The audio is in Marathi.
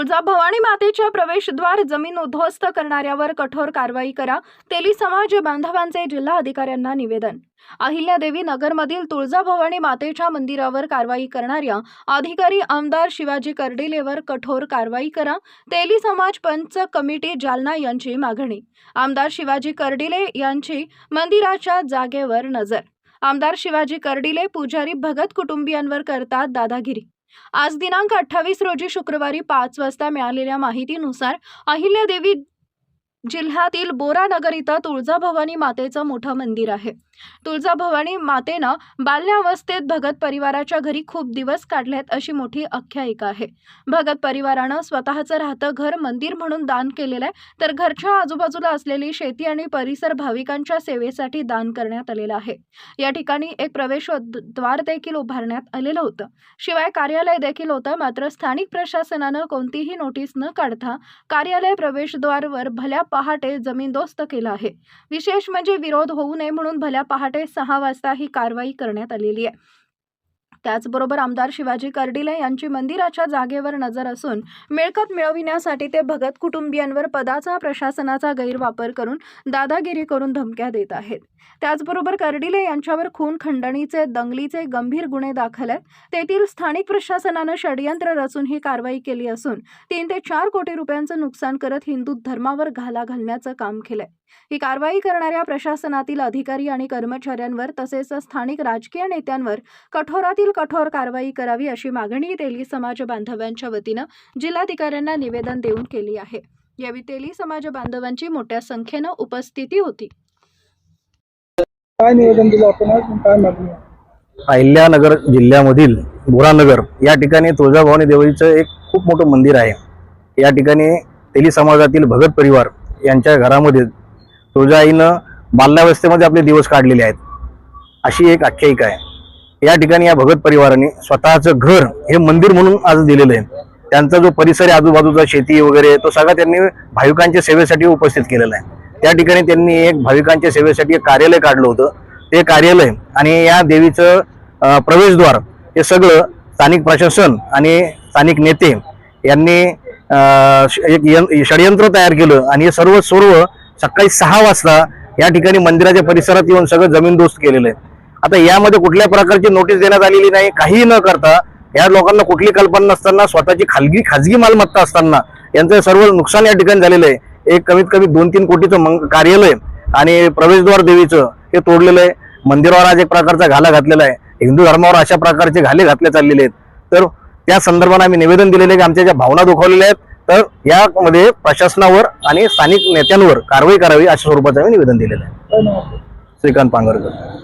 तुळजाभवानी मातेच्या प्रवेशद्वार जमीन उद्ध्वस्त करणाऱ्यावर कठोर कारवाई करा. तेली समाज बांधवांचे जिल्हा अधिकाऱ्यांना निवेदन. अहिल्यादेवी नगरमधील तुळजाभवानी मातेच्या मंदिरावर कारवाई करणाऱ्या अधिकारी आमदार शिवाजी कर्डिलेवर कठोर कारवाई करा. तेली समाज पंच कमिटी जालना यांची मागणी. आमदार शिवाजी कर्डिले यांची मंदिराच्या जागेवर नजर. आमदार शिवाजी कर्डिले पुजारी भगत कुटुंबियांवर करतात दादागिरी. आज दिनांक अठ्ठावीस रोजी शुक्रवारी पाच वाजता मिळालेल्या माहितीनुसार अहिल्यादेवी जिल्ह्यातील बोरानगर इथं तुळजाभवानी मातेचं मोठं मंदिर आहे. तुळजाभवानी मातेनं बाल्यावस्थेत भगत परिवाराच्या घरी खूप दिवस काढलेत अशी मोठी आख्यायिका आहे. भगत परिवारानं स्वतःचं राहतं घर मंदिर म्हणून दान केलेलं आहे तर घरच्या आजूबाजूला असलेली शेती आणि परिसर भाविकांच्या सेवेसाठी दान करण्यात आलेलं आहे. या ठिकाणी एक प्रवेश द्वार देखील उभारण्यात आलेलं होतं. शिवाय कार्यालय देखील होतं मात्र स्थानिक प्रशासनानं कोणतीही नोटीस न काढता कार्यालय प्रवेशद्वारवर भल्या पहाटे जमीनदोस्त केलं आहे. विशेष म्हणजे विरोध होऊ नये म्हणून भल्या पहाटे सहा वाजता ही कारवाई करण्यात आलेली आहे. त्याचबरोबर आमदार शिवाजी कर्डिले यांची मंदिराच्या जागेवर नजर असून मिळकत मिळविण्यासाठी ते भगत कुटुंबियांवर पदाचा प्रशासनाचा गैरवापर करून दादागिरी करून धमक्या देत आहेत. त्याचबरोबर कर्डिले यांच्यावर खून खंडणीचे दंगलीचे गंभीर गुन्हे दाखल आहेत. तेथील स्थानिक प्रशासनानं षडयंत्र रचून ही कारवाई केली असून तीन ते चार कोटी रुपयांचं नुकसान करत हिंदू धर्मावर घाला घालण्याचं काम केलंय. ही कारवाई करणाऱ्या प्रशासनातील अधिकारी आणि कर्मचाऱ्यांवर तसेच स्थानिक राजकीय नेत्यांवर कठोरातील कठोर कारवाई करावी अशी मागणी तेली समाज बांधवांच्या वतीनं जिल्हाधिकाऱ्यांना निवेदन देऊन केली आहे. यावेळी तेली समाज बांधवांची मोठ्या संख्येनं उपस्थिती होती. काय निवेदन दिलं आपण आज? काय मागणी आहे? अहिल्यानगर जिल्ह्यामधील बोरानगर या ठिकाणी तुळजाभवानी देवीचं एक खूप मोठं मंदिर आहे. या ठिकाणी तेली समाजातील भगत परिवार यांच्या घरामध्ये तुळजाईनं बाल्यावस्थेमध्ये आपले दिवस काढलेले आहेत. अशी एक आख्यायिका आहे. या ठिकाणी या भगत परिवाराने स्वतःचं घर हे मंदिर म्हणून आज दिलेलं आहे. त्यांचा जो परिसर आहे आजूबाजूचा शेती वगैरे तो सगळा त्यांनी भाविकांच्या सेवेसाठी उपस्थित केलेला आहे. त्या ठिकाणी त्यांनी एक भाविकांच्या सेवेसाठी एक कार्यालय काढलं होतं. ते कार्यालय आणि या देवीचं प्रवेशद्वार हे सगळं स्थानिक प्रशासन आणि स्थानिक नेते यांनी एक षडयंत्र तयार केलं आणि हे सर्व सर्व सकाळी सहा वाजता या ठिकाणी मंदिराच्या परिसरात येऊन सगळं जमीनदोस्त केलेलं आहे. आता यामध्ये कुठल्या प्रकारची नोटीस देण्यात आलेली नाही काही न करता या लोकांना कुठली कल्पना नसताना स्वतःची खाजगी खाजगी मालमत्ता असताना यांचं सर्व नुकसान या ठिकाणी झालेलं आहे. एक कमीत कमी दोन तीन कोटीचं मंग कार्यालय आणि प्रवेशद्वार देवीचं हे तोडलेलं आहे. मंदिरावर आज एक प्रकारचा घाला घातलेला आहे. हिंदू धर्मावर अशा प्रकारचे घाले घातले चाललेले आहेत. तर त्या संदर्भाने आम्ही निवेदन दिलेले आहे की आमच्या ज्या भावना दुखावलेल्या आहेत तर यामध्ये प्रशासनावर आणि स्थानिक नेत्यांवर कारवाई करावी अशा स्वरूपाचं आम्ही निवेदन दिलेलं आहे? श्रीकांत पांगरकर